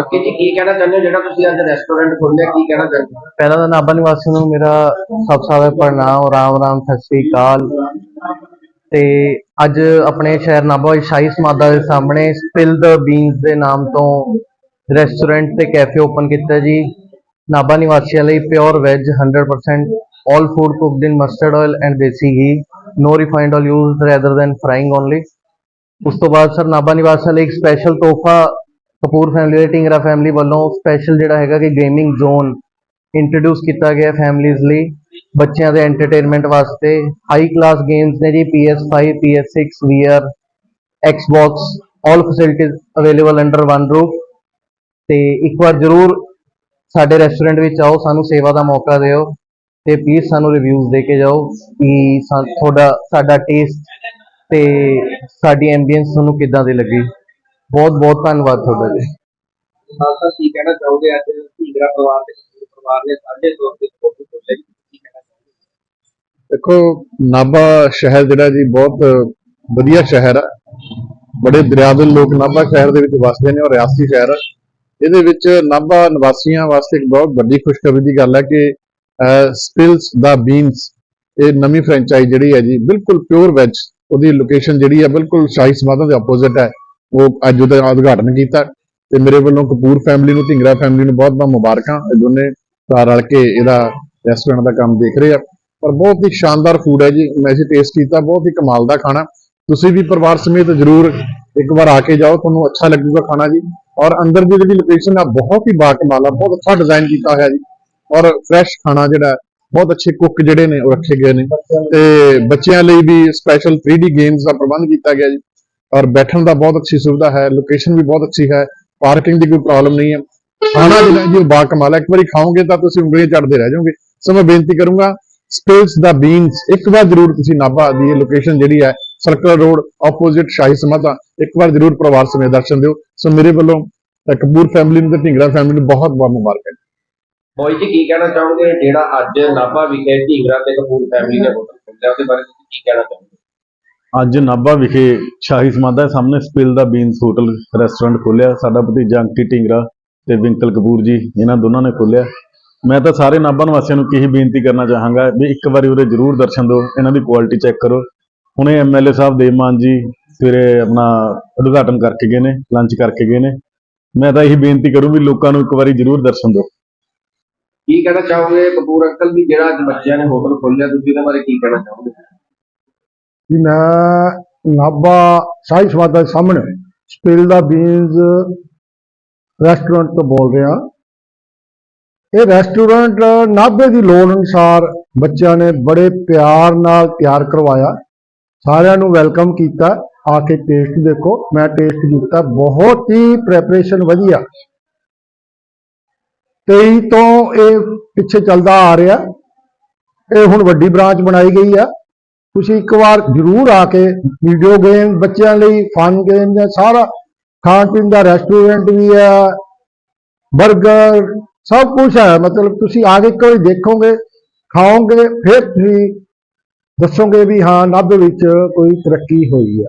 ਅੱਗੇ ਜੀ ਕੀ ਕਹਿਣਾ ਚਾਹੁੰਦੇ ਹੋ? ਜਿਹੜਾ ਤੁਸੀਂ ਅੱਜ ਰੈਸਟੋਰੈਂਟ ਖੋਲ੍ਹਿਆ, ਕੀ ਕਹਿਣਾ ਚਾਹੁੰਦੇ ਹੋ? ਪਹਿਲਾਂ ਤਾਂ ਨਾਭਾ ਨਿਵਾਸੀਆਂ ਨੂੰ ਮੇਰਾ ਸਭ ਸਾਰਾ ਪ੍ਰਣਾਮ ਰਾਮ ਰਾਮ, ਸਤਿ ਸ੍ਰੀ ਅਕਾਲ। ਤੇ ਅੱਜ ਆਪਣੇ ਸ਼ਹਿਰ ਨਾਭਾ ਵਿੱਚ ਸ਼ਾਹੀ ਸਮਾਦਾ ਦੇ ਸਾਹਮਣੇ ਸਪਿਲ ਦ ਬੀਨਸ ਦੇ ਨਾਮ ਤੋਂ ਰੈਸਟੋਰੈਂਟ ਤੇ ਕੈਫੇ ਓਪਨ ਕੀਤਾ ਜੀ। ਨਾਭਾ ਨਿਵਾਸੀਆਂ ਲਈ pure veg 100% all food cooked in mustard oil and desi ghee, no refined oil used rather than frying only ਉਸ ਤੋਂ ਬਾਅਦ ਸਰ ਨਾਭਾ ਨਿਵਾਸੀਆਂ ਲਈ ਇੱਕ ਸਪੈਸ਼ਲ ਤੋਹਫਾ ਕਪੂਰ ਫੈਮਿਲੀ ਦੇ ਢਿੰਗਰਾ ਫੈਮਿਲੀ ਵੱਲੋਂ ਸਪੈਸ਼ਲ ਜਿਹੜਾ ਹੈਗਾ ਕਿ ਗੇਮਿੰਗ ਜ਼ੋਨ ਇੰਟਰੋਡਿਊਸ ਕੀਤਾ ਗਿਆ ਫੈਮਿਲੀਜ਼ ਲਈ, ਬੱਚਿਆਂ ਦੇ ਐਂਟਰਟੇਨਮੈਂਟ ਵਾਸਤੇ ਹਾਈ ਕਲਾਸ ਗੇਮਸ ਨੇ ਜੀ PS5 PS6 VR Xbox, all facilities available under one roof ਤੇ ਇੱਕ ਵਾਰ ਜ਼ਰੂਰ ਸਾਡੇ ਰੈਸਟੋਰੈਂਟ ਵਿੱਚ ਆਓ, ਸਾਨੂੰ ਸੇਵਾ ਦਾ ਮੌਕਾ ਦਿਓ ਤੇ ਪਲੀਜ਼ ਸਾਨੂੰ ਰਿਵਿਊਜ਼ ਦੇ ਕੇ ਜਾਓ ਕਿ ਸਾ- ਤੁਹਾਡਾ, ਸਾਡਾ ਟੇਸਟ ਤੇ ਸਾਡੀ ਐਂਬੀਐਂਸ ਤੁਹਾਨੂੰ ਕਿੱਦਾਂ ਦੀ ਲੱਗੀ। ਬਹੁਤ ਬਹੁਤ ਧੰਨਵਾਦ ਤੁਹਾਡਾ ਜੀ। ਖਾਲਸਾ ਕੀ ਕਹਿਣਾ ਚਾਹੋਗੇ ਅੱਜ ਢੀਂਗਰਾ ਪਰਿਵਾਰ ਦੇ ਕਪੂਰ ਪਰਿਵਾਰ ਨੇ ਸਾਂਝੇ ਤੌਰ ਤੇ ਫੋਟੋ ਖੋਲ੍ਹਿਆ ਜੀ। ਕੀ ਕਹਿਣਾ ਚਾਹੋਗੇ? ਦੇਖੋ ਨਾਭਾ ਸ਼ਹਿਰ ਜਿਹੜਾ ਜੀ ਬਹੁਤ ਵਧੀਆ ਸ਼ਹਿਰ ਆ। ਬੜੇ ਦਰਿਆਦਿਲ ਲੋਕ ਨਾਭਾ ਸ਼ਹਿਰ ਦੇ ਵਿੱਚ ਵਸਦੇ ਨੇ ਔਰ ਰਿਆਸਤੀ ਸ਼ਹਿਰ ਆ। ਇਹਦੇ ਵਿੱਚ ਨਾਭਾ ਨਿਵਾਸੀਆਂ ਵਾਸਤੇ ਇੱਕ ਬਹੁਤ ਵੱਡੀ ਖੁਸ਼ਖਬਰੀ ਦੀ ਗੱਲ ਹੈ ਕਿ ਸਪਿਲਸ ਦਾ ਬੀਨਸ ਇਹ ਨਵੀਂ ਫਰੈਂਚਾਈਜ਼ ਜਿਹੜੀ ਹੈ ਜੀ ਬਿਲਕੁਲ ਪਿਓਰ ਵੈਜ ਉਹਦੀ ਲੋਕੇਸ਼ਨ ਜਿਹੜੀ ਹੈ ਬਿਲਕੁਲ ਸ਼ਾਹੀ ਸਮਾਧਾਂ ਦੇ ਆਪੋਜ਼ਿਟ ਹੈ। ਉਹ ਅੱਜ ਉਹਦਾ ਉਦਘਾਟਨ ਕੀਤਾ ਤੇ ਮੇਰੇ ਵੱਲੋਂ ਕਪੂਰ ਫੈਮਿਲੀ ਨੂੰ ਢਿੰਗਰਾ ਫੈਮਿਲੀ ਨੂੰ ਬਹੁਤ ਬਹੁਤ ਮੁਬਾਰਕਾਂ ਦੋਨੇ ਭਰਾ ਰਲ ਕੇ ਇਹਦਾ ਰੈਸਟੋਰੈਂਟ ਦਾ ਕੰਮ ਦੇਖ ਰਹੇ ਆ। ਪਰ ਬਹੁਤ ਹੀ ਸ਼ਾਨਦਾਰ ਫੂਡ ਹੈ ਜੀ। ਮੈਂ ਜੀ ਟੇਸਟ ਕੀਤਾ, ਬਹੁਤ ਹੀ ਕਮਾਲ ਦਾ ਖਾਣਾ। ਤੁਸੀਂ ਵੀ ਪਰਿਵਾਰ ਸਮੇਤ ਜ਼ਰੂਰ ਇੱਕ ਵਾਰ ਆ ਕੇ ਜਾਓ, ਤੁਹਾਨੂੰ ਅੱਛਾ ਲੱਗੂਗਾ ਖਾਣਾ ਜੀ। ਔਰ ਅੰਦਰ ਦੀ ਜਿਹੜੀ ਲੋਕੇਸ਼ਨ ਆ, ਬਹੁਤ ਹੀ ਬਾਕਮਾਲ ਆ, ਬਹੁਤ ਅੱਛਾ ਡਿਜ਼ਾਈਨ ਕੀਤਾ ਹੋਇਆ ਜੀ। ਔਰ ਫਰੈਸ਼ ਖਾਣਾ ਜਿਹੜਾ, ਬਹੁਤ ਅੱਛੇ ਕੁੱਕ ਜਿਹੜੇ ਨੇ, ਉਹ ਰੱਖੇ ਗਏ ਨੇ। ਤੇ ਬੱਚਿਆਂ ਲਈ ਵੀ ਸਪੈਸ਼ਲ 3D ਗੇਮਸ ਦਾ ਪ੍ਰਬੰਧ ਕੀਤਾ ਗਿਆ ਜੀ। ਔਰ ਬੈਠਣ ਦਾ ਬਹੁਤ ਅੱਛੀ ਸੁਵਿਧਾ ਹੈ ਲੋਕੇਸ਼ਨ ਵੀ ਬਹੁਤ ਅੱਛੀ ਹੈ ਪਾਰਕਿੰਗ ਦੀ ਕੋਈ ਪ੍ਰੋਬਲਮ ਨਹੀਂ ਹੈ। ਖਾਣਾ ਜਿਹੜਾ ਜੀ ਉਹ ਬਾਕਮਾਲ ਹੈ ਇੱਕ ਵਾਰੀ ਖਾਓਗੇ ਤਾਂ ਤੁਸੀਂ ਉਂਗਲੀਆਂ ਚੜਦੇ ਰਹਿ ਜਾਓਗੇ। ਸੋ ਮੈਂ ਬੇਨਤੀ ਕਰੂੰਗਾ ਸਪੇਸ ਦਾ ਬੀਨਸ ਇੱਕ ਵਾਰ ਜ਼ਰੂਰ ਤੁਸੀਂ ਨਾਭਾ ਦੀ ਲੋਕੇਸ਼ਨ ਜਿਹੜੀ ਹੈ circle road opposite Shahi Samadhan ਇੱਕ ਵਾਰ ਜ਼ਰੂਰ ਪਰਿਵਾਰ ਸਮੇਤ ਦਰਸ਼ਨ ਦਿਓ। ਸੋ ਮੇਰੇ ਵੱਲੋਂ ਕਪੂਰ ਫੈਮਿਲੀ ਨੂੰ ਤੇ ਢਿੰਗਰਾ ਫੈਮਿਲੀ ਨੂੰ ਬਹੁਤ ਬਹੁਤ ਮੁਬਾਰਕਾਂ। ਮੋਈ ਜੀ ਕੀ ਕਹਿਣਾ ਚਾਹੋਗੇ? ਜਿਹੜਾ ਅੱਜ ਨਾਭਾ ਵਿਖੇ ਢੀਂਗਰਾ ਤੇ ਕਪੂਰ ਫੈਮਿਲੀ ਨੇ ਹੋਟਲ ਖੋਲ੍ਹਿਆ ਉਹਦੇ ਬਾਰੇ ਤੁਸੀਂ ਕੀ ਕਹਿਣਾ ਚਾਹੋਗੇ? ਅੱਜ ਨਾਭਾ ਵਿਖੇ ਸ਼ਾਹੀ ਸਮਾਧਾ ਸਾਹਮਣੇ spill the beans hotel restaurant ਖੋਲਿਆ। ਸਾਡਾ ਭਤੀਜਾ ਅੰਕਿਤ ਢਿੰਗਰਾ ਤੇ ਵਿੰਕਲ ਕਪੂਰ ਜੀ, ਇਹਨਾਂ ਦੋਨਾਂ ਨੇ ਖੋਲਿਆ। ਮੈਂ ਤਾਂ ਸਾਰੇ ਨਾਭਾ ਨਿਵਾਸੀਆਂ ਨੂੰ ਇਹੀ ਬੇਨਤੀ ਕਰਨਾ ਚਾਹਾਂਗਾ ਵੀ ਇੱਕ ਵਾਰੀ ਉਰੇ ਜ਼ਰੂਰ ਦਰਸ਼ਨ ਦਿਓ, ਇਹਨਾਂ ਦੀ ਕੁਆਲਿਟੀ ਚੈੱਕ ਕਰੋ। ਹੁਣੇ ਐਮਐਲਏ ਸਾਹਿਬ ਦੇਵਮਾਨ ਜੀ ਸਵੇਰੇ ਆਪਣਾ ਉਦਘਾਟਨ ਕਰਕੇ ਗਏ ਨੇ ਲੰਚ ਕਰਕੇ ਗਏ ਨੇ। ਮੈਂ ਤਾਂ ਇਹੀ ਬੇਨਤੀ ਕਰੂੰ ਵੀ ਲੋਕਾਂ ਨੂੰ ਇੱਕ ਵਾਰੀ ਜ਼ਰੂਰ ਦਰਸ਼ਨ ਦਿਓ। ਕੀ ਕਹਿਣਾ ਚਾਹੋਗੇ ਕਪੂਰ ਅੰਕਲ ਵੀ ਜਿਹੜਾ ਅੱਜ ਬੱਚਿਆਂ ਨੇ ਹੋਟਲ ਖੋਲ੍ਹਿਆ ਤੁਸੀਂ ਇਹਦੇ ਬਾਰੇ ਕੀ ਕਹਿਣਾ ਚਾਹੋਗੇ? ਕਿ ਮੈਂ ਨਾਭਾ ਸ਼ਾਹੀ ਸਮਾਦਾ ਦੇ ਸਾਹਮਣੇ ਸਪਿਲ ਦਾ ਬੀਨਸ ਰੈਸਟੋਰੈਂਟ ਤੋਂ ਬੋਲ ਰਿਹਾ। ਇਹ ਰੈਸਟੋਰੈਂਟ ਨਾਭੇ ਦੀ ਲੋੜ ਅਨੁਸਾਰ ਬੱਚਿਆਂ ਨੇ ਬੜੇ ਪਿਆਰ ਨਾਲ ਤਿਆਰ ਕਰਵਾਇਆ। ਸਾਰਿਆਂ ਨੂੰ ਵੈਲਕਮ ਕੀਤਾ। ਆ ਕੇ ਟੇਸਟ ਦੇਖੋ। ਮੈਂ ਟੇਸਟ ਕੀਤਾ। ਬਹੁਤ ਹੀ ਪ੍ਰੈਪਰੇਸ਼ਨ ਵਧੀਆ। 23 ਤੋਂ ਇਹ ਪਿੱਛੇ ਚੱਲਦਾ ਆ ਰਿਹਾ। ਇਹ ਹੁਣ ਵੱਡੀ ਬ੍ਰਾਂਚ ਬਣਾਈ ਗਈ ਆ। ਤੁਸੀਂ ਇੱਕ ਵਾਰ ਜ਼ਰੂਰ ਆ ਕੇ ਵੀਡੀਓ ਗੇਮ ਬੱਚਿਆਂ ਲਈ ਫਨ ਗੇਮ ਜਾਂ ਸਾਰਾ ਖਾਣ ਪੀਣ ਦਾ ਰੈਸਟੋਰੈਂਟ ਵੀ ਹੈ 버ਗਰ ਸਭ ਕੁਝ ਹੈ। ਮਤਲਬ ਤੁਸੀਂ ਆ ਕੇ ਇੱਕ ਵਾਰੀ ਦੇਖੋਗੇ, ਖਾਓਗੇ, ਫਿਰ ਤੁਸੀਂ ਦੱਸੋਗੇ ਵੀ ਹਾਂ ਨਾਭੇ ਵਿੱਚ ਕੋਈ ਤਰੱਕੀ ਹੋਈ ਹੈ।